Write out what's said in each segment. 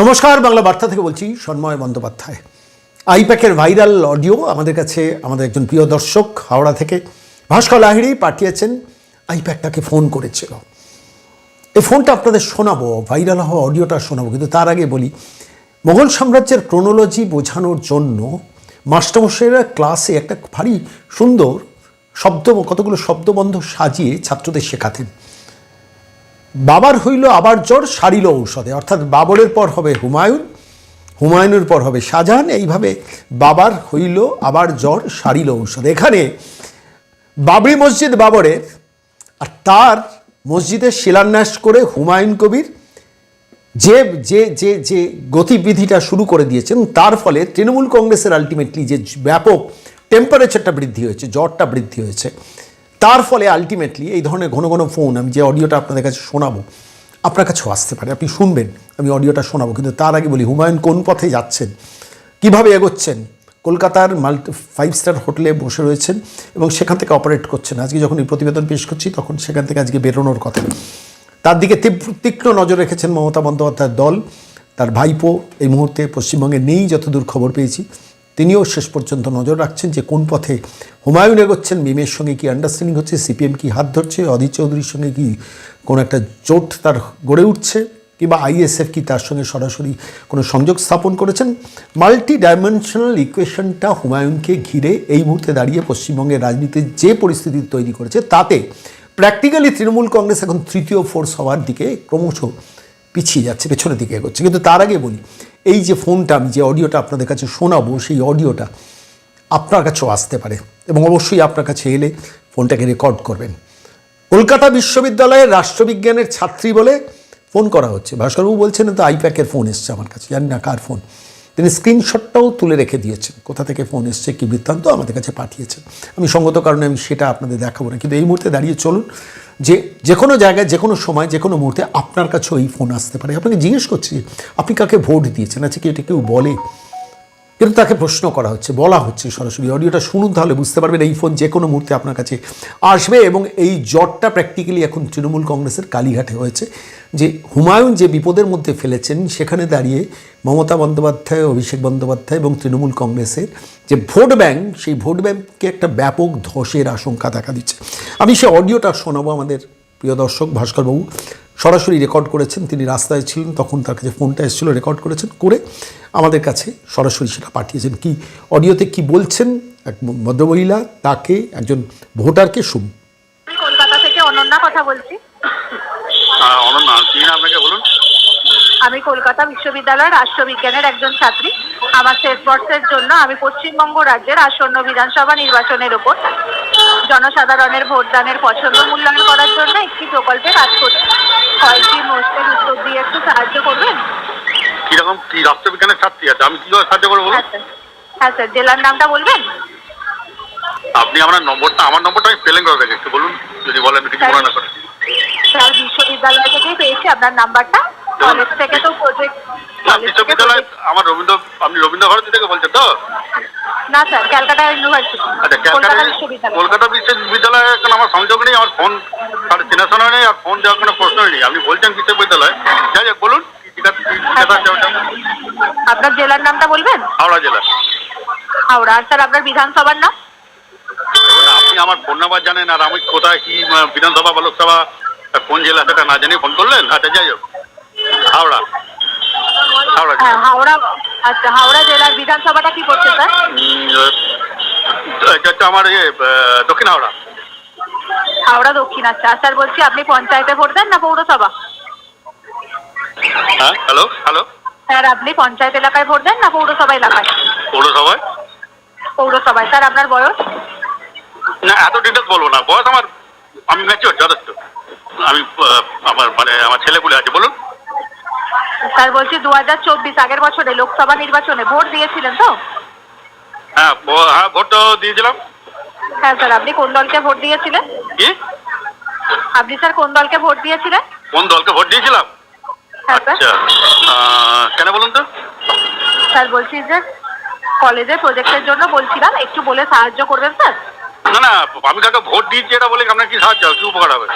নমস্কার, বাংলা বার্তা থেকে বলছি সন্ময় বন্দ্যোপাধ্যায়। আইপ্যাকের ভাইরাল অডিও আমাদের কাছে আমাদের একজন প্রিয় দর্শক হাওড়া থেকে ভাস্কর লাহিড়ি পাঠিয়েছেন আইপ্যাকটাকে ফোন করেছিল। এই ফোনটা আপনাদের শোনাবো, ভাইরাল হওয়া অডিওটা শোনাবো, কিন্তু তার আগে বলি, মোগল সাম্রাজ্যের ক্রোনোলজি বোঝানোর জন্য মাস্টারমশাইরা ক্লাসে একটা ভারী সুন্দর শব্দ, কতগুলো শব্দবন্ধ সাজিয়ে ছাত্রদের শেখাতেন। বাবার হইল আবার জ্বর, সারিল ঔষধে। অর্থাৎ বাবরের পর হবে হুমায়ুন, হুমায়ুনের পর হবে শাহজাহান। এইভাবে বাবার হইল আবার জ্বর, সারিল ঔষধ। এখানে বাবরি মসজিদ বাবরের আর তার মসজিদের শিলান্যাস করে হুমায়ুন কবির যে যে যে যে গতিবিধিটা শুরু করে দিয়েছেন, তার ফলে তৃণমূল কংগ্রেসের আলটিমেটলি যে ব্যাপক টেম্পারেচারটা বৃদ্ধি হয়েছে, জ্বরটা বৃদ্ধি হয়েছে তার ফলে আলটিমেটলি এই ধরনের ঘন ঘন ফোন আমি যে অডিওটা আপনাদের কাছে শোনাবো, আপনার কাছেও আসতে পারে। আপনি শুনবেন, আমি অডিওটা শোনাবো, কিন্তু তার আগে বলি, হুমায়ুন কোন পথে যাচ্ছেন? কীভাবে এগোচ্ছেন? কলকাতার মাল্টি ফাইভ স্টার হোটেলে বসে রয়েছেন এবং সেখান থেকে অপারেট করছেন। আজকে যখন এই প্রতিবেদন পেশ করছি, তখন সেখান থেকে আজকে বেরোনোর কথা। তার দিকে তীক্ষ্ণ নজর রেখেছেন মমতা বন্দ্যোপাধ্যায়ের দল। তার ভাইপো এই মুহূর্তে পশ্চিমবঙ্গে নেই, যতদূর খবর পেয়েছি। তিনিও শেষ পর্যন্ত নজর রাখছেন যে কোন পথে হুমায়ুন এগোচ্ছেন। মিমের সঙ্গে কি আন্ডারস্ট্যান্ডিং হচ্ছে? সিপিএম কি হাত ধরছে? অধীর চৌধুরীর সঙ্গে কি কোনো একটা জোট তার গড়ে উঠছে? কিংবা আইএসএফ কি তার সঙ্গে সরাসরি কোনো সংযোগ স্থাপন করেছেন? মাল্টি ডাইমেনশনাল ইকুয়েশনটা হুমায়ুনকে ঘিরে এই মুহূর্তে দাঁড়িয়ে পশ্চিমবঙ্গের রাজনীতির যে পরিস্থিতি তৈরি করেছে, তাতে প্র্যাকটিক্যালি তৃণমূল কংগ্রেস এখন তৃতীয় ফোর্স হওয়ার দিকে ক্রমশ পিছিয়ে যাচ্ছে, পেছনের দিকে এগোচ্ছে। কিন্তু তার আগে বলি, এই যে ফোনটা আমি যে অডিওটা আপনাদের কাছে শোনাবো, সেই অডিওটা আপনার কাছেও আসতে পারে এবং অবশ্যই আপনার কাছে এলে ফোনটাকে রেকর্ড করবেন। কলকাতা বিশ্ববিদ্যালয়ের রাষ্ট্রবিজ্ঞানের ছাত্রী বলে ফোন করা হচ্ছে। ভাস্করবাবু বলছেন তো আইপ্যাকের ফোন এসছে আমার কাছে, জানি না কার ফোন। তিনি স্ক্রিনশটটাও তুলে রেখে দিয়েছেন। কোথা থেকে ফোন এসছে, কী বৃত্তান্ত আমাদের কাছে পাঠিয়েছেন। আমি সঙ্গত কারণে আমি সেটা আপনাদের দেখাবো না। কিন্তু এই মুহূর্তে দাঁড়িয়ে চলুন যে যে কোনো জায়গায়, যে কোনো সময়, যে কোনো মুহূর্তে আপনার কাছেও ওই ফোন আসতে পারে। আপনাকে জিজ্ঞেস করছি আপনি কাকে ভোট দিয়েছেন? আচ্ছা কি এটা কেউ বলে? কিন্তু তাকে প্রশ্ন করা হচ্ছে, বলা হচ্ছে সরাসরি। অডিওটা শুনুন তাহলে বুঝতে পারবেন এই ফোন যে কোনো মুহূর্তে আপনার কাছে আসবে এবং এই জটটা প্র্যাকটিক্যালি এখন তৃণমূল কংগ্রেসের কালীঘাটে হয়েছে যে হুমায়ুন যে বিপদের মধ্যে ফেলেছেন, সেখানে দাঁড়িয়ে মমতা বন্দ্যোপাধ্যায়, অভিষেক বন্দ্যোপাধ্যায় এবং তৃণমূল কংগ্রেসের যে ভোট ব্যাংক, সেই ভোট ব্যাংককে একটা ব্যাপক ধসের আশঙ্কা দেখা দিচ্ছে। আমি সে অডিওটা শোনাবো আমাদের প্রিয় দর্শক ভাস্করবাবু সরাসরি রেকর্ড করেছেন তিনি রাস্তায় ছিলেন তখন তার কাছে ফোনটা এসেছিল রেকর্ড করেছেন করে আমাদের কাছে সরাসরি সেটা পাঠিয়েছেন। কি অডিওতে কি বলছেন এক ভদ্রমহিলা তাকে একজন ভোটারকে? শুন আমি কলকাতা থেকে অনন্যা কথা বলছি। হ্যাঁ, অনন্যা আপনাকে বলুন? আমি কলকাতা বিশ্ববিদ্যালয়ের রাষ্ট্রবিজ্ঞানের একজন ছাত্রী। আমার শেষ বর্ষের জন্য আমি পশ্চিমবঙ্গ রাজ্যের আসন্ন বিধানসভা নির্বাচনের উপর জনসাধারণের ভোটদানের পছন্দ মূল্যায়ন করার জন্য একটি প্রকল্পে কাজ করছি? কয়েকটি প্রশ্নের উত্তর দিয়ে একটু সাহায্য করবেন? কীরকম কি রাষ্ট্রবিজ্ঞানের ছাত্রী আছে? আমি কীভাবে সাহায্য করব বলুন? হ্যাঁ স্যার। হ্যাঁ স্যার। জেলার নামটা বলবেন? আপনি আমার নম্বরটা আমার নম্বরটা আমি পেলেন করে একটু বলুন যদি বলেন কিছু মনে না করে স্যার বিশ্ববিদ্যালয় থেকেই পেয়েছি আপনার নাম্বারটা। কলেজ থেকে তো প্রজেক্ট বিশ্ববিদ্যালয় আমার রবীন্দ্র আপনি রবীন্দ্র ভারতী থেকে বলছেন তো? না স্যার ক্যালকাটা ইউনিভার্সিটি। আচ্ছা কলকাতা ক্যালকাটা কলকাতা বিশ্ববিদ্যালয়ে এখন আমার সংযোগ নেই আমার ফোন তার চেনাশোনা নেই আর ফোন দেওয়ার কোনো প্রশ্নই নেই। আপনি বলছেন বিশ্ববিদ্যালয়। যাই হোক বলুন ওটা? আপনার জেলার নামটা বলবেন? হাওড়া জেলা। হাওড়া। আর স্যার আপনার বিধানসভার নাম? আপনি আমার ফোন নাম্বার জানেন আর আমি কোথায় কি বিধানসভা বা লোকসভা কোন জেলা সেটা না জানিয়ে ফোন করলেন? আচ্ছা যাই হোক। হাওড়া। হাওড়া হ্যাঁ হাওড়া আচ্ছা হাওড়া জেলার বিধানসভাটা কি করছে স্যার? এটা হচ্ছে আমার ইয়ে দক্ষিণ হাওড়া। হাওড়া দক্ষিণ আচ্ছা। স্যার বলছি আপনি পঞ্চায়েতে ভোট দেন না পৌরসভা? হ্যাঁ হ্যালো হ্যালো। স্যার আপনি পঞ্চায়েত এলাকায় ভোট দেন না পৌরসভা এলাকায়? পৌরসভায়? পৌরসভায়। স্যার আপনার বয়স? না এত ডিটেলস বলব না। বয়স আমার আমি ম্যাচিওর যথেষ্ট। আমি আমার মানে আমার ছেলেগুলো আছে। বলুন। স্যার বলছি দু হাজার চব্বিশ আগের বছরে লোকসভা নির্বাচনে ভোট দিয়েছিলেন তো? হ্যাঁ হ্যাঁ ভোট দিয়েছিলাম। হ্যাঁ স্যার আপনি কোন দলকে ভোট দিয়েছিলেন? কি? আপনি স্যার কোন দলকে ভোট দিয়েছিলেন? কোন দলকে ভোট দিয়েছিলাম? হ্যাঁ আচ্ছা কেন বলুন তো? স্যার বলছি যে কলেজের প্রজেক্টের জন্য বলছিলাম একটু বলে সাহায্য করবেন স্যার? না না আমি কাকে ভোট দিয়েছি এটা বলে আপনার কি সাহায্য? কি উপকার হবে?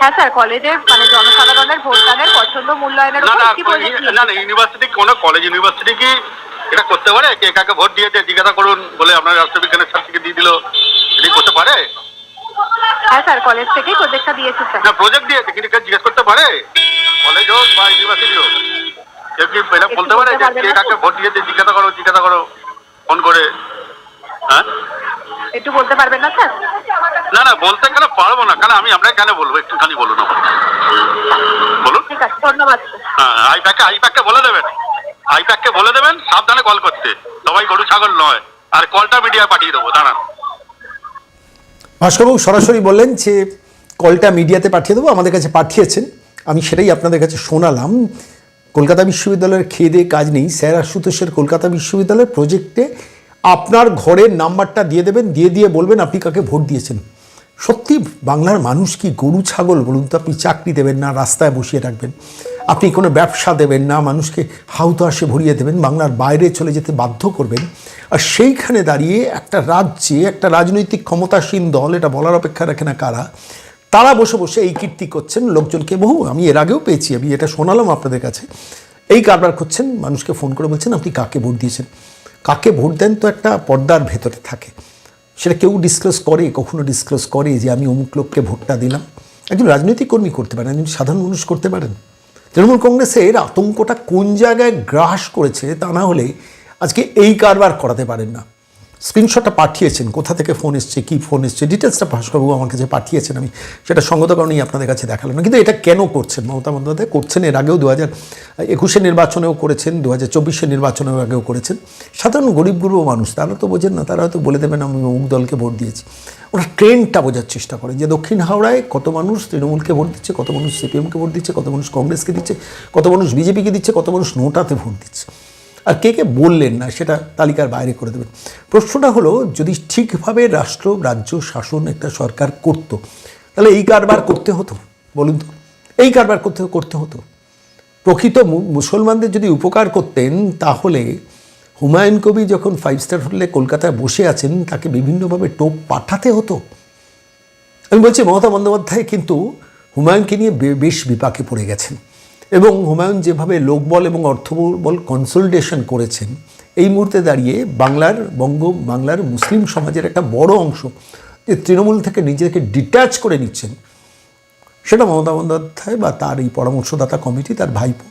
হ্যাঁ স্যার কলেজের মানে জনসাধারণের ভোটদানের পছন্দ মূল্যায়নের না না না না ইউনিভার্সিটি কোনো কলেজ ইউনিভার্সিটি কি এটা করতে পারে? কে কাকে ভোট দিয়েছে জিজ্ঞাসা করুন বলে আপনার রাষ্ট্রবিজ্ঞানের ছাত্রীকে দিয়ে দিল। এটি করতে পারে? হ্যাঁ স্যার কলেজ থেকেই প্রজেক্টটা দিয়েছে স্যার। না প্রজেক্ট দিয়েছে কিন্তু কেউ জিজ্ঞেস করতে পারে? কলেজ হোক বা ইউনিভার্সিটি হোক। কেউ কি এটা বলতে পারে যে কে কাকে ভোট দিয়েছে জিজ্ঞাসা করো জিজ্ঞাসা করো ফোন করে। হ্যাঁ? একটু বলতে পারবেন না স্যার? না না বলতে কেন পারব না কেন আমি আপনাকে কেন বলব? একটুখানি বলুন বলুন। ঠিক আছে ধন্যবাদ হ্যাঁ আইপ্যাককে আইপ্যাককে বলে দেবেন। আইপ্যাককে বলে দেবেন সাবধানে কল করতে। সবাই গরু ছাগল নয়। আর কলটা মিডিয়ায় পাঠিয়ে দেবো দাঁড়ান। ভাস্করবাবু সরাসরি বললেন যে কলটা মিডিয়াতে পাঠিয়ে দেবো আমাদের কাছে পাঠিয়েছেন। আমি সেটাই আপনাদের কাছে শোনালাম। কলকাতা বিশ্ববিদ্যালয়ের খেয়ে দিয়ে কাজ নেই। স্যার আশুতোষের কলকাতা বিশ্ববিদ্যালয়ের প্রজেক্টে আপনার ঘরের নাম্বারটা দিয়ে দেবেন, দিয়ে দিয়ে বলবেন আপনি কাকে ভোট দিয়েছেন। সত্যি বাংলার মানুষ কি গরু, ছাগল বলুন তো আপনি চাকরি দেবেন না, রাস্তায় বসিয়ে রাখবেন। আপনি কোনো ব্যবসা দেবেন না, মানুষকে হাউতাসে ভরিয়ে দেবেন, বাংলার বাইরে চলে যেতে বাধ্য করবেন। আর সেইখানে দাঁড়িয়ে একটা রাজ্যে একটা রাজনৈতিক ক্ষমতাসীন দল, এটা বলার অপেক্ষা রাখে না কারা, তারা বসে বসে এই কীর্তি করছেন লোকজনকে। বহু, আমি এর আগেও পেয়েছি, আমি এটা শোনালাম আপনাদের কাছে। এই কারবার করছেন, মানুষকে ফোন করে বলছেন আপনি কাকে ভোট দিয়েছেন? কাকে ভোট দেন তো একটা পর্দার ভেতরে থাকে। সেটা কেউ ডিসক্লোজ করে, কখনো ডিসক্লোজ করে যে আমি অমুক লোককে ভোটটা দিলাম। একজন রাজনৈতিক কর্মী করতে পারেন, একজন সাধারণ মানুষ করতে পারেন। তৃণমূল কংগ্রেসের আতঙ্কটা কোন জায়গায় গ্রাস করেছে তা না হলে আজকে এই কারবার করাতে পারেন না। স্ক্রিনশটটা পাঠিয়েছেন, কোথা থেকে ফোন এসছে, কী ফোন এসছে ডিটেলসটা ভাস্করবাবু আমার কাছে পাঠিয়েছেন, আমি সেটা সঙ্গত কারণেই আপনাদের কাছে দেখালাম না। কিন্তু এটা কেন করছেন? মমতা বন্দ্যোপাধ্যায় করছেন, এর আগেও দু হাজার একুশে নির্বাচনেও করেছেন দু হাজার চব্বিশে নির্বাচনেও আগেও করেছেন। সাধারণ গরিব গুরু মানুষ, তারা তো বোঝেন না, তারা হয়তো বলে দেবেন, আমি অমুক দলকে ভোট দিয়েছি। ওরা ট্রেন্ডটা বোঝার চেষ্টা করে যে দক্ষিণ হাওড়ায় কত মানুষ তৃণমূলকে ভোট দিচ্ছে, কত মানুষ সিপিএমকে ভোট দিচ্ছে, কত মানুষ কংগ্রেসকে দিচ্ছে, কত মানুষ বিজেপিকে দিচ্ছে, কত মানুষ নোটাতে ভোট দিচ্ছে। আর কে কে বললেন না সেটা তালিকার বাইরে করে দেবেন। প্রশ্নটা হলো, যদি ঠিকভাবে রাষ্ট্র, রাজ্য, শাসন একটা সরকার করত, তাহলে এই কারবার করতে হতো? বলুন তো। এই কারবার করতে করতে হতো। প্রকৃত মুসলমানদের যদি উপকার করতেন, তাহলে হুমায়ুন কবি যখন ফাইভ স্টার হোটেলে কলকাতায় বসে আছেন, তাকে বিভিন্নভাবে টোপ পাঠাতে হতো। আমি বলছি, মমতা বন্দ্যোপাধ্যায় কিন্তু হুমায়ুনকে নিয়ে বেশ বিপাকে পড়ে গেছেন। এবং হুমায়ুন যেভাবে লোকবল এবং অর্থবল কনসোলিডেশন করেছেন, এই মুহূর্তে দাঁড়িয়ে বাংলার বঙ্গ, বাংলার মুসলিম সমাজের একটা বড় অংশ যে তৃণমূল থেকে নিজেকে ডিট্যাচ করে নিচ্ছেন, সেটা মমতা বন্দ্যোপাধ্যায় বা তার এই পরামর্শদাতা কমিটি, তার ভাইপো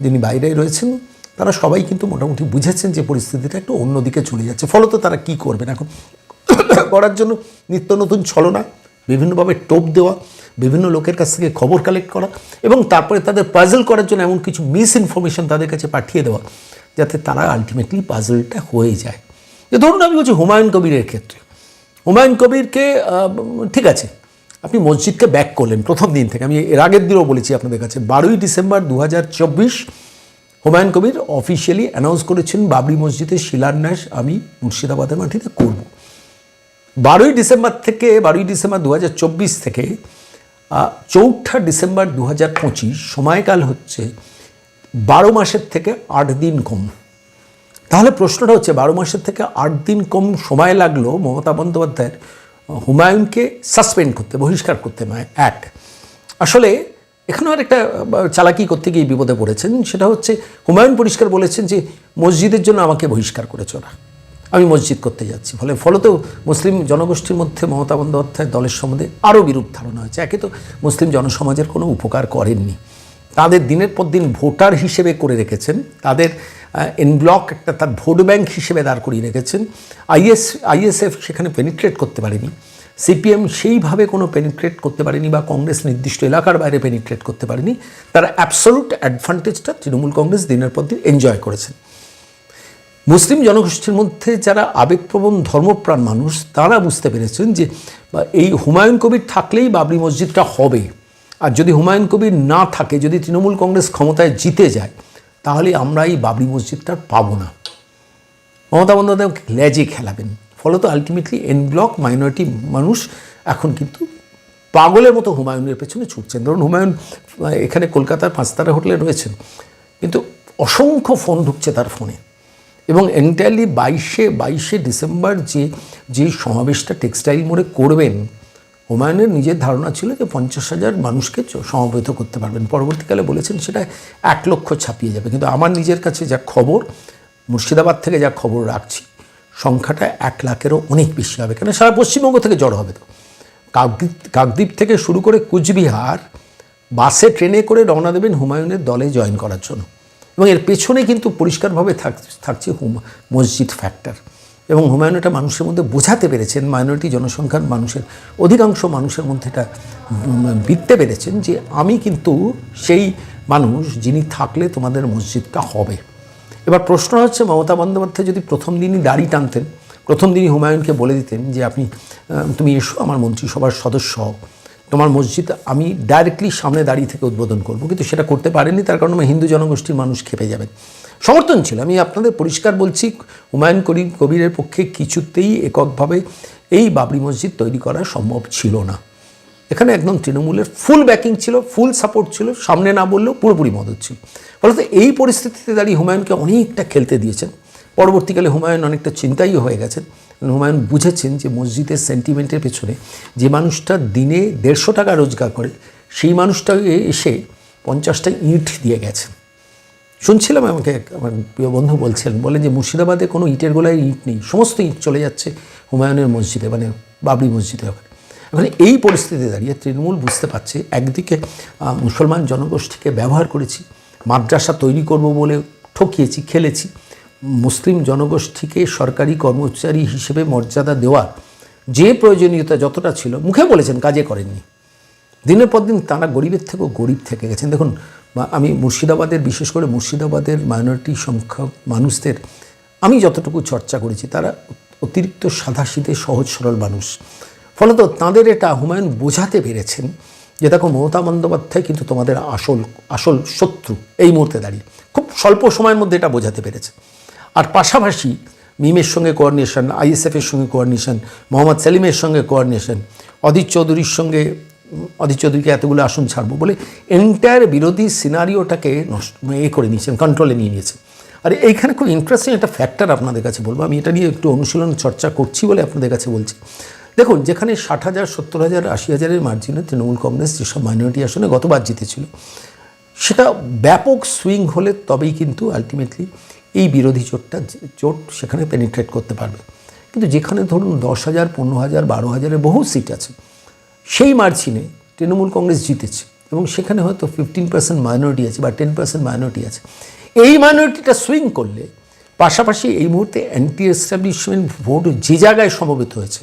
যিনি বাইরে রয়েছেন, তারা সবাই কিন্তু মোটামুটি বুঝেছেন যে পরিস্থিতিটা একটু অন্যদিকে চলে যাচ্ছে। ফলত তারা কি করবেন এখন? করার জন্য নিত্য নতুন ছলনা বিভিন্নভাবে টোপ দেওয়া, বিভিন্ন লোকের কাছ থেকে খবর কালেক্ট করা এবং তারপরে তাদের পাজল করার জন্য এমন কিছু মিস ইনফরমেশন তাদের কাছে পাঠিয়ে দেওয়া যাতে তারা আলটিমেটলি পাজলটা হয়ে যায়। যে ধরুন আমি বলছি হুমায়ুন কবিরের ক্ষেত্রে। হুমায়ুন কবিরকে ঠিক আছে, আপনি মসজিদকে ব্যাক করলেন প্রথম দিন থেকে। আমি এর আগের দিনও বলেছি আপনাদের কাছে, বারোই ডিসেম্বর দু হাজার চব্বিশ হুমায়ুন কবির অফিসিয়ালি অ্যানাউন্স করেছেন বাবরি মসজিদের শিলান্যাস আমি মুর্শিদাবাদের মাটিতে করব। বারোই ডিসেম্বর থেকে, বারোই ডিসেম্বর দু হাজার চব্বিশ থেকে চৌঠা ডিসেম্বর দু হাজার পঁচিশ, সময়কাল হচ্ছে বারো মাসের থেকে আট দিন কম। তাহলে প্রশ্নটা হচ্ছে, বারো মাসের থেকে আট দিন কম সময় লাগল মমতা বন্দ্যোপাধ্যায়ের হুমায়ুনকে সাসপেন্ড করতে, বহিষ্কার করতে নয়, এক। আসলে এখানেও আর একটা চালাকি করতে গিয়ে বিপদে পড়েছেন, সেটা হচ্ছে হুমায়ুন পরিষ্কার বলেছেন যে, মসজিদের জন্য আমাকে বহিষ্কার করেছে ওরা আমি মসজিদ করতে যাচ্ছি। ফলে ফলত মুসলিম জনগোষ্ঠীর মধ্যে মমতা বন্দ্যোপাধ্যায়ের দলের সম্বন্ধে আরও বিরূপ ধারণা হয়েছে। একে তো মুসলিম জনসমাজের কোনো উপকার করেননি। তাদের দিনের পর দিন ভোটার হিসেবে করে রেখেছেন। তাদের এনব্লক একটা তার ভোট ব্যাংক হিসেবে দাঁড় করিয়ে রেখেছেন। আইএস, আইএসএফ সেখানে পেনিট্রেট করতে পারেনি। সিপিএম সেইভাবে কোনো পেনিট্রেট করতে পারেনি বা কংগ্রেস নির্দিষ্ট এলাকার বাইরে পেনিট্রেট করতে পারেনি। তারা অ্যাবসলুট অ্যাডভান্টেজটা তৃণমূল কংগ্রেস দিনের পর দিন এনজয় করেছেন। মুসলিম জনগোষ্ঠীর মধ্যে যারা আবেগপ্রবণ, ধর্মপ্রাণ মানুষ, তারা বুঝতে পেরেছেন যে এই হুমায়ুন কবির থাকলেই বাবরি মসজিদটা হবে। আর যদি হুমায়ুন কবির না থাকে, যদি তৃণমূল কংগ্রেস ক্ষমতায় জিতে যায়, তাহলে আমরা এই বাবরি মসজিদটা পাবো না। মমতা বন্দ্যোপাধ্যায় লেজে খেলাবেন। ফলত আলটিমেটলি এন ব্লক মাইনরিটি মানুষ এখন কিন্তু পাগলের মতো হুমায়ুনের পেছনে ছুটছেন। ধরুন হুমায়ুন এখানে কলকাতার পাঁচতারা হোটেলে রয়েছেন, কিন্তু অসংখ্য ফোন ঢুকছে তার ফোনে। এবং এন্টায়ারলি বাইশে বাইশে ডিসেম্বর যে যে সমাবেশটা টেক্সটাইল মোড়ে করবেন, হুমায়ুনের নিজের ধারণা ছিল যে পঞ্চাশ হাজার মানুষকে সমবেত করতে পারবেন। পরবর্তীকালে বলেছেন সেটা এক লক্ষ ছাপিয়ে যাবে। কিন্তু আমার নিজের কাছে যা খবর, মুর্শিদাবাদ থেকে যা খবর রাখছি, সংখ্যাটা এক লাখেরও অনেক বেশি হবে। কেন? সারা পশ্চিমবঙ্গ থেকে জড়ো হবে তো। কাকদ্বীপ কাকদ্বীপ থেকে শুরু করে কুচবিহার, বাসে, ট্রেনে করে রওনা দেবেন হুমায়ুনের দলে জয়েন করার জন্য। এবং এর পেছনে কিন্তু পরিষ্কারভাবে থাক, থাকছে হুম, মসজিদ ফ্যাক্টর এবং হুমায়ুন এটা মানুষের মধ্যে বোঝাতে পেরেছেন মাইনরিটি জনসংখ্যার মানুষের, অধিকাংশ মানুষের মধ্যে এটা বিততে পেরেছেন যে আমি কিন্তু সেই মানুষ যিনি থাকলে তোমাদের মসজিদটা হবে। এবার প্রশ্ন হচ্ছে, মমতা বন্দ্যোপাধ্যায় যদি প্রথম দিনই দাড়ি টানতেন, প্রথম দিনই হুমায়ুনকে বলে দিতেন যে আপনি তুমি এসো আমার মন্ত্রিসভার সদস্য হও। তোমার মসজিদ আমি ডাইরেক্টলি সামনে দাঁড়িয়ে থেকে উদ্বোধন করব। কিন্তু সেটা করতে পারেনি তার কারণে হিন্দু জনগোষ্ঠীর মানুষ খেপে যাবেন সমর্থন ছিল, আমি আপনাদের পরিষ্কার বলছি, হুমায়ুন করিম কবিরের পক্ষে কিছুতেই এককভাবে এই বাবরি মসজিদ তৈরি করা সম্ভব ছিল না। এখানে একদম তৃণমূলের ফুল ব্যাকিং ছিল ফুল সাপোর্ট ছিল, সামনে না বললেও পুরোপুরি মদত ছিল। ফলত এই পরিস্থিতিতে দাঁড়িয়ে হুমায়ুনকে অনেকটা খেলতে দিয়েছেন। পরবর্তীকালে হুমায়ুন অনেকটা চিন্তাই হয়ে গেছেন। হুমায়ুন বুঝেছেন যে মসজিদের সেন্টিমেন্টের পেছনে যে মানুষটা দিনে দেড়শো টাকা রোজগার করে, সেই মানুষটাকে এসে পঞ্চাশটা ইট দিয়ে গেছে। শুনছিলাম আমাকে আমার প্রিয় বন্ধু বলছিলেন বলেন যে মুর্শিদাবাদে কোনো ইটের গোলায় ইট নেই, সমস্ত ইট চলে যাচ্ছে হুমায়ুনের মসজিদে মানে বাবরি মসজিদে ওখানে। এখন এই পরিস্থিতিতে দাঁড়িয়ে তৃণমূল বুঝতে পারছে, একদিকে মুসলমান জনগোষ্ঠীকে ব্যবহার করেছি, মাদ্রাসা তৈরি করব বলে ঠকিয়েছি, খেলেছি মুসলিম জনগোষ্ঠীকে সরকারি কর্মচারী হিসেবে মর্যাদা দেওয়ার যে প্রয়োজনীয়তা যতটা ছিল, মুখে বলেছেন, কাজে করেননি। দিনের পর দিন তারা গরিবের থেকেও গরিব থেকে গেছেন। দেখুন আমি মুর্শিদাবাদের, বিশেষ করে মুর্শিদাবাদের মাইনরিটি সংখ্যক মানুষদের, আমি যতটুকু চর্চা করেছি, তারা অতিরিক্ত সাদাসিধে সহজ, সরল মানুষ। ফলত তাঁদের এটা হুমায়ুন বোঝাতে পেরেছেন যে, দেখো, মমতা বন্দ্যোপাধ্যায় কিন্তু তোমাদের আসল আসল শত্রু এই মুহূর্তে দাঁড়িয়ে। খুব স্বল্প সময়ের মধ্যে এটা বোঝাতে পেরেছে। আর পাশাপাশি মিমের সঙ্গে কোঅর্ডিনেশন আইএসএফের সঙ্গে কোঅর্ডিনেশন মোহাম্মদ সেলিমের সঙ্গে কোঅর্ডিনেশন অদিত চৌধুরীর সঙ্গে অদিত চৌধুরীকে এতগুলো আসন ছাড়বো বলে এন্টায়ার বিরোধী সিনারিওটাকে নষ্ট এ করে নিয়েছেন কন্ট্রোলে নিয়ে নিয়েছেন আর এইখানে খুব ইন্টারেস্টিং একটা ফ্যাক্টর আপনাদের কাছে বলব, আমি এটা নিয়ে একটু অনুশীলন চর্চা করছি বলে আপনাদের কাছে বলছি। দেখুন, যেখানে ষাট হাজার, সত্তর হাজার, আশি হাজারের মার্জিনে তৃণমূল কংগ্রেস যেসব মাইনরিটি আসনে গতবার জিতেছিল, সেটা ব্যাপক সুইং হলে তবেই কিন্তু আলটিমেটলি এই বিরোধী জোটটা চোট সেখানে পেনিট্রেট করতে পারবে। কিন্তু যেখানে ধরুন দশ হাজার, পনেরো হাজার, বারো হাজারের বহু সিট আছে, সেই মার্জিনে তৃণমূল কংগ্রেস জিতেছে এবং সেখানে হয়তো ফিফটিন পার্সেন্ট মাইনরিটি আছে বা টেন পার্সেন্ট মাইনরিটি আছে। এই মাইনরিটিটা সুইং করলে পাশাপাশি এই মুহূর্তে অ্যান্টি এস্টাবলিশমেন্ট ভোট যে জায়গায় সমবেত হয়েছে,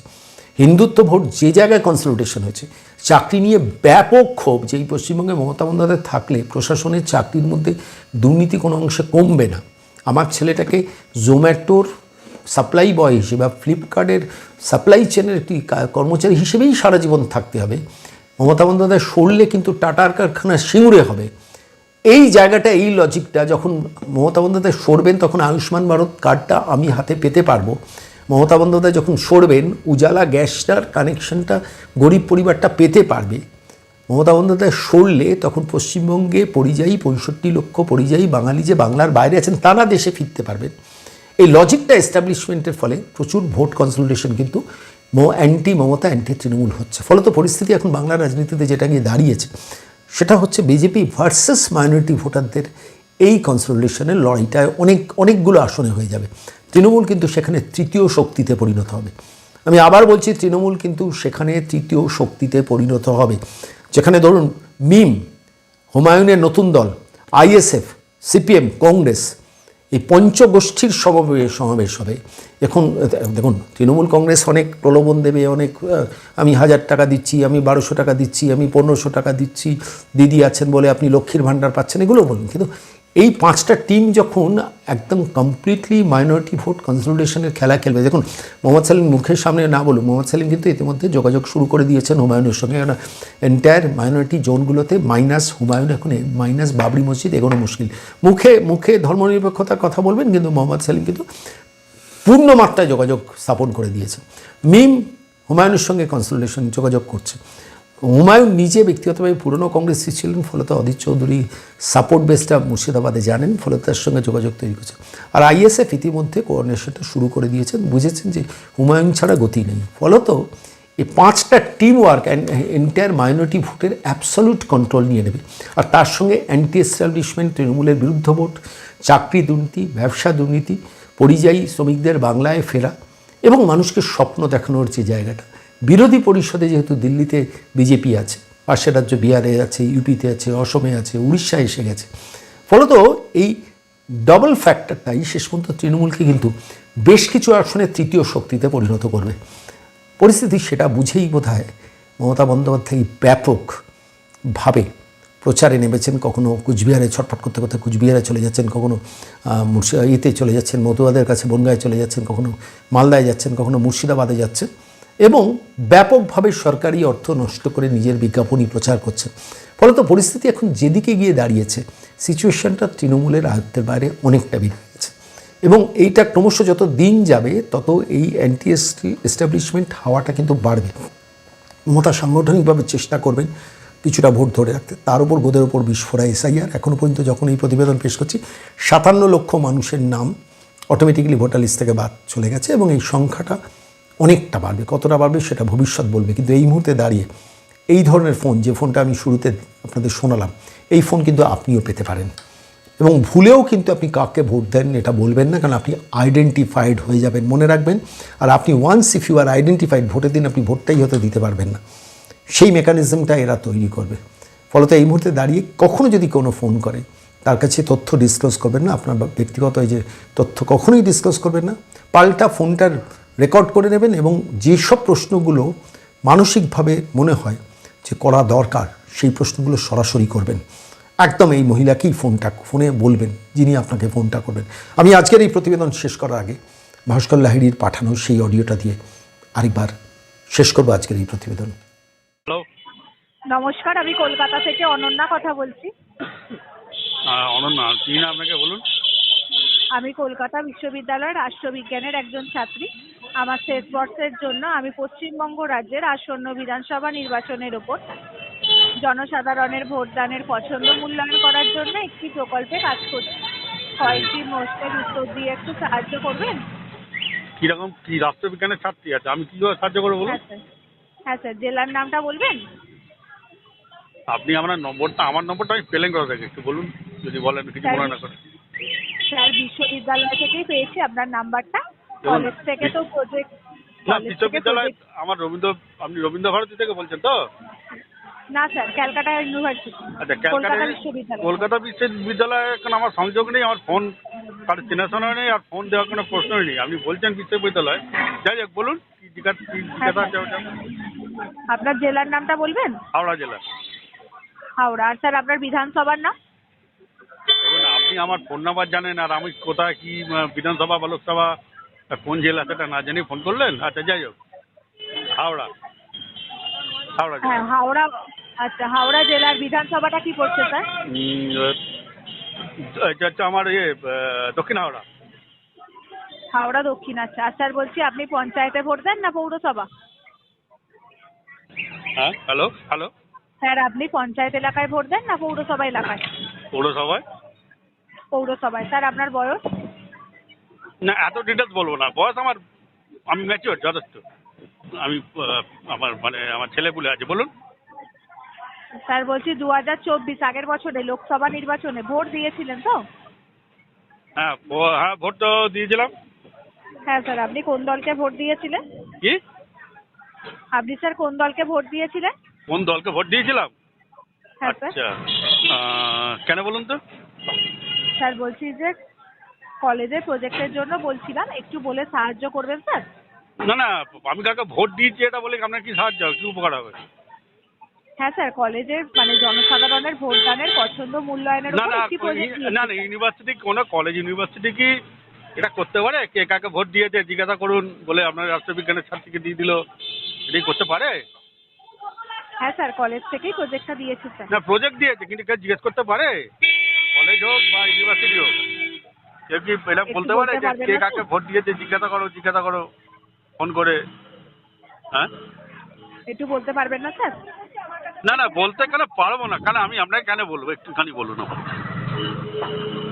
হিন্দুত্ব ভোট যে জায়গায় কনসলিডেশন হয়েছে, চাকরি নিয়ে ব্যাপক ক্ষোভ যে এই পশ্চিমবঙ্গে মমতা বন্দ্যোপাধ্যায় থাকলে প্রশাসনের চাকরির মধ্যে দুর্নীতি কোনো অংশে কমবে না। আমার ছেলেটাকে জোম্যাটোর সাপ্লাই বয় হিসেবে বা ফ্লিপকার্টের সাপ্লাই চেনের একটি কর্মচারী হিসেবেই সারা জীবন থাকতে হবে। মমতা বন্দ্যোপাধ্যায় সরলে কিন্তু টাটার কারখানা সিঙ্গুরে হবে। এই জায়গাটা, এই লজিকটা যখন মমতা বন্দ্যোপাধ্যায় সরবেন, তখন আয়ুষ্মান ভারত কার্ডটা আমি হাতে পেতে পারব। মমতা বন্দ্যোপাধ্যায় যখন সরবেন, উজালা গ্যাসটার কানেকশনটা গরিব পরিবারটা পেতে পারবে। মমতা বন্দ্যোপাধ্যায় সরলে তখন পশ্চিমবঙ্গে পরিযায়ী পঁয়ষট্টি লক্ষ পরিযায়ী বাঙালি যে বাংলার বাইরে আছেন, তারা দেশে ফিরতে পারবেন। এই লজিকটা এস্টাবলিশমেন্টের ফলে প্রচুর ভোট কনসলিডেশন কিন্তু মো অ্যান্টি মমতা অ্যান্টি তৃণমূল হচ্ছে। ফলত পরিস্থিতি এখন বাংলার রাজনীতিতে যেটা গিয়ে দাঁড়িয়েছে, সেটা হচ্ছে বিজেপি ভার্সেস মাইনরিটি ভোটারদের এই কনসলটেশনের লড়াইটায় অনেক, অনেকগুলো আসনে হয়ে যাবে। তৃণমূল কিন্তু সেখানে তৃতীয় শক্তিতে পরিণত হবে। আমি আবার বলছি, তৃণমূল কিন্তু সেখানে তৃতীয় শক্তিতে পরিণত হবে। যেখানে ধরুন মিম, হুমায়ুনের নতুন দল আইএসএফ সিপিএম কংগ্রেস, এই পঞ্চগোষ্ঠীর সমাবেশ সমাবেশ হবে। এখন দেখুন, তৃণমূল কংগ্রেস অনেক প্রলোভন দেবে, অনেক আমি হাজার টাকা দিচ্ছি, আমি বারোশো টাকা দিচ্ছি, আমি পনেরোশো টাকা দিচ্ছি, দিদি আছেন বলে আপনি লক্ষ্মীর ভাণ্ডার পাচ্ছেন, এগুলো বলুন। কিন্তু এই পাঁচটা টিম যখন একদম কমপ্লিটলি মাইনরিটি ভোট কনসলিডেশনের খেলা খেলবে, দেখুন, মোহাম্মদ সালিম মুখের সামনে না বলুন মোহাম্মদ সালিম কিন্তু ইতিমধ্যে যোগাযোগ শুরু করে দিয়েছেন হুমায়ুনের সঙ্গে। কারণ এন্টায়ার মাইনরিটি জোনগুলোতে মাইনাস হুমায়ুন এখন মাইনাস বাবরি মসজিদ এগোনো মুশকিল। মুখে মুখে ধর্মনিরপেক্ষতার কথা বলবেন, কিন্তু মোহাম্মদ সালিম কিন্তু পূর্ণ মাত্রায় যোগাযোগ স্থাপন করে দিয়েছে মিম হুমায়ুনের সঙ্গে কনসালটেশন যোগাযোগ করছে। হুমায়ুন নিজে ব্যক্তিগতভাবে পুরনো কংগ্রেসী ছিলেন ফলত অদিত চৌধুরী সাপোর্ট বেসটা মুর্শিদাবাদে জানেন ফলে তার সঙ্গে যোগাযোগ তৈরি করছে। আর আইএসএফ ইতিমধ্যে কোঅর্ডিনেশনটা শুরু করে দিয়েছেন। বুঝেছেন যে হুমায়ুন ছাড়া গতি নেই। ফলত এই পাঁচটা টিম ওয়ার্ক এন্টায়ার মাইনরিটি ভোটের অ্যাবসলুট কন্ট্রোল নিয়ে নেবে। আর তার সঙ্গে অ্যান্টি এস্টাবলিশমেন্ট তৃণমূলের বিরুদ্ধ ভোট, চাকরি দুর্নীতি, ব্যবসা দুর্নীতি, পরিযায়ী শ্রমিকদের বাংলায় ফেরা এবং মানুষকে স্বপ্ন দেখানোর যে জায়গাটা বিরোধী পরিষদে যেহেতু দিল্লিতে বিজেপি আছে পাশের রাজ্য বিহারে আছে ইউপিতে আছে অসমে আছে উড়িষ্যায় এসে গেছে। ফলত এই ডবল ফ্যাক্টরটাই শেষ পর্যন্ত তৃণমূলকে কিন্তু বেশ কিছু আসনে তৃতীয় শক্তিতে পরিণত করবে। পরিস্থিতি সেটা বুঝেই বোধ হয় মমতা বন্দ্যোপাধ্যায় ব্যাপকভাবে প্রচারে নেমেছেন। কখনো কুচবিহারে ছটফট করতে করতে কুচবিহারে চলে যাচ্ছেন কখনো আহ, মুর্শি ইতে চলে যাচ্ছেন মতুয়াদের কাছে বনগাঁয় চলে যাচ্ছেন কখনো মালদায় যাচ্ছেন কখনো মুর্শিদাবাদে যাচ্ছেন। এবং ব্যাপকভাবে সরকারি অর্থ নষ্ট করে নিজের বিজ্ঞাপনী প্রচার করছেন ফলত পরিস্থিতি এখন যেদিকে গিয়ে দাঁড়িয়েছে সিচুয়েশনটা তৃণমূলের আয়ত্তের বাইরে অনেকটা বেড়ে গেছে এবং এইটা ক্রমশ যত দিন যাবে, তত এই অ্যান্টি এস্টাবলিশমেন্ট হাওয়াটা কিন্তু বাড়বে। মমতা সাংগঠনিকভাবে চেষ্টা করবেন কিছুটা ভোট ধরে রাখতে। তার উপর গোদের ওপর বিস্ফোরা এসআইআর। এখনও পর্যন্ত যখন এই প্রতিবেদন পেশ করছি, সাতান্ন লক্ষ মানুষের নাম অটোমেটিক্যালি ভোটার লিস্ট থেকে বাদ চলে গেছে এবং এই সংখ্যাটা অনেকটা বাড়বে। কতটা বাড়বে সেটা ভবিষ্যৎ বলবে। কিন্তু এই মুহূর্তে দাঁড়িয়ে এই ধরনের ফোন, যে ফোনটা আমি শুরুতে আপনাদের শোনালাম, এই ফোন কিন্তু আপনিও পেতে পারেন। এবং ভুলেও কিন্তু আপনি কাকে ভোট দেন, এটা বলবেন না, কারণ আপনি আইডেন্টিফাইড হয়ে যাবেন, মনে রাখবেন। আর আপনি once if you are identified ভোটের দিন আপনি ভোটটাই হতে দিতে পারবেন না। সেই মেকানিজমটা এরা তৈরি করবে। ফলত এই মুহূর্তে দাঁড়িয়ে কখনো যদি কোনো ফোন করে, তার কাছে তথ্য ডিসক্লোজ করবেন না, আপনার ব্যক্তিগত এই যে তথ্য কখনোই ডিসক্লোজ করবেন না। পাল্টা ফোনটার রেকর্ড করে নেবেন এবং যেসব প্রশ্নগুলো মানসিকভাবে মনে হয় যে করা দরকার সেই প্রশ্নগুলো সরাসরি করবেন। একদম এই মহিলাকেই ফোনটা ফোনে বলবেন যিনি আপনাকে ফোনটা করবেন। আমি আজকের এই প্রতিবেদন শেষ করার আগে ভাস্কর লাহিড়ির পাঠানো সেই অডিওটা দিয়ে আরেকবার শেষ করব আজকের এই প্রতিবেদন। হ্যালো। নমস্কার আমি কলকাতা থেকে অনন্যা কথা বলছি। অনন্যা কি না আপনাকে বলুন? আমি কলকাতা বিশ্ববিদ্যালয়ের রাষ্ট্রবিজ্ঞানের একজন ছাত্রী। আমার শেষ বর্ষের জন্য আমি পশ্চিমবঙ্গ রাজ্যের আসন্ন বিধানসভা নির্বাচনের ওপর জনসাধারণের ভোটদানের পছন্দ মূল্যায়ন করার জন্য একটি প্রকল্পে কাজ করছি। কয়েকটি প্রশ্নের উত্তর দিয়ে একটু সাহায্য করবেন? কীরকম কি রাষ্ট্রবিজ্ঞানের ছাত্রী আছে? আমি কীভাবে সাহায্য করব বলুন? হ্যাঁ স্যার। হ্যাঁ স্যার জেলার নামটা বলবেন? আপনি আমার নম্বরটা আমার নম্বরটা আমি পেলেন কোথা থেকে? একটু বলুন যদি বলেন কিছু মনে না করে। স্যার বিশ্ববিদ্যালয় থেকেই পেয়েছি আপনার নাম্বারটা। কলেজ থেকে তো প্রজেক্ট না বিশ্ববিদ্যালয় আমার রবীন্দ্র আপনি রবীন্দ্র ভারতী থেকে বলছেন তো? না স্যার ক্যালকাটা ইউনিভার্সিটি আচ্ছা কলকাতা ক্যালকাটা বিশ্ববিদ্যালয়। কলকাতা বিশ্ববিদ্যালয়ে এখন আমার সংযোগ নেই আমার ফোন কারও চেনাশোনা নেই আর ফোন দেওয়ার কোনো প্রশ্নই নেই। আপনি বলছেন বিশ্ববিদ্যালয়। যাই হোক বলুন কি জিজ্ঞাসা কি জিজ্ঞাসা আপনার জেলার নামটা বলবেন? হাওড়া জেলা। হাওড়া। আর স্যার আপনার বিধানসভার নাম? আপনি আমার ফোন নাম্বার জানেন আর আমি কোথায় কি বিধানসভা বা লোকসভা কোন জেলা সেটা না জেনে ফোন করলেন? আচ্ছা যাই হোক। হাওড়া। হাওড়া হ্যাঁ হাওড়া আচ্ছা হাওড়া জেলার বিধানসভাটা কি পড়ছে স্যার? এটা হচ্ছে আমার ইয়ে দক্ষিণ হাওড়া। হাওড়া দক্ষিণ আচ্ছা। আর স্যার বলছি আপনি পঞ্চায়েতে ভোট দেন না পৌরসভা? হ্যাঁ হ্যালো হ্যালো। স্যার আপনি পঞ্চায়েত এলাকায় ভোট দেন না পৌরসভা এলাকায়? পৌরসভায়? পৌরসভায়। স্যার আপনার বয়স? না এত ডিটেলস বলব না। বয়স আমার আমি ম্যাচিওর যথেষ্ট। আমি আমার মানে আমার ছেলেপুলে আছে। বলুন। স্যার বলছি দু হাজার চব্বিশ আগের বছরে লোকসভা নির্বাচনে ভোট দিয়েছিলেন তো? হ্যাঁ হ্যাঁ ভোট তো দিয়েছিলাম। হ্যাঁ স্যার আপনি কোন দলকে ভোট দিয়েছিলেন? কি? আপনি স্যার কোন দলকে ভোট দিয়েছিলেন? কোন দলকে ভোট দিয়েছিলাম? হ্যাঁ আচ্ছা কেন বলুন তো? স্যার বলছি যে কলেজের প্রজেক্টের জন্য বলছিলাম একটু বলে সাহায্য করবেন স্যার? না না আমি কাকে ভোট দিয়েছি এটা বলে আপনার কি সাহায্য হবে? কি উপকার হবে? হ্যাঁ স্যার কলেজের মানে জনসাধারণের ভোটদানের পছন্দ মূল্যায়নের না উপর না প্রজেক্ট না না ইউনিভার্সিটি কোনো কলেজ ইউনিভার্সিটি কি এটা করতে পারে? কে কাকে ভোট দিয়েছে জিজ্ঞাসা করুন বলে আপনার রাষ্ট্রবিজ্ঞানের ছাত্রীকে দিয়ে দিল এটাই করতে পারে? হ্যাঁ স্যার কলেজ থেকেই প্রজেক্টটা দিয়েছে স্যার। না প্রজেক্ট দিয়েছে কিন্তু কেউ জিজ্ঞেস করতে পারে? কলেজ হোক বা ইউনিভার্সিটি হোক কেউ কি এটা বলতে পারে যে কে কাকে ভোট দিয়েছে জিজ্ঞাসা করো জিজ্ঞাসা করো ফোন করে। হ্যাঁ? একটু বলতে পারবেন না স্যার? না না বলতে কেন পারব না কেন আমি আপনাকে কেন বলব? একটুখানি বলুন আমার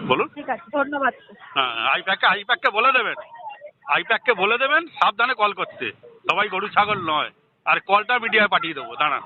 বলুন। ঠিক আছে ধন্যবাদ। হ্যাঁ আইপ্যাককে আইপ্যাককে বলে দেবেন? আইপ্যাককে বলে দেবেন? সাবধানে কল করতে। সবাই গরু ছাগল নয়। আর কলটা মিডিয়ায় পাঠিয়ে দেবো দাঁড়ান।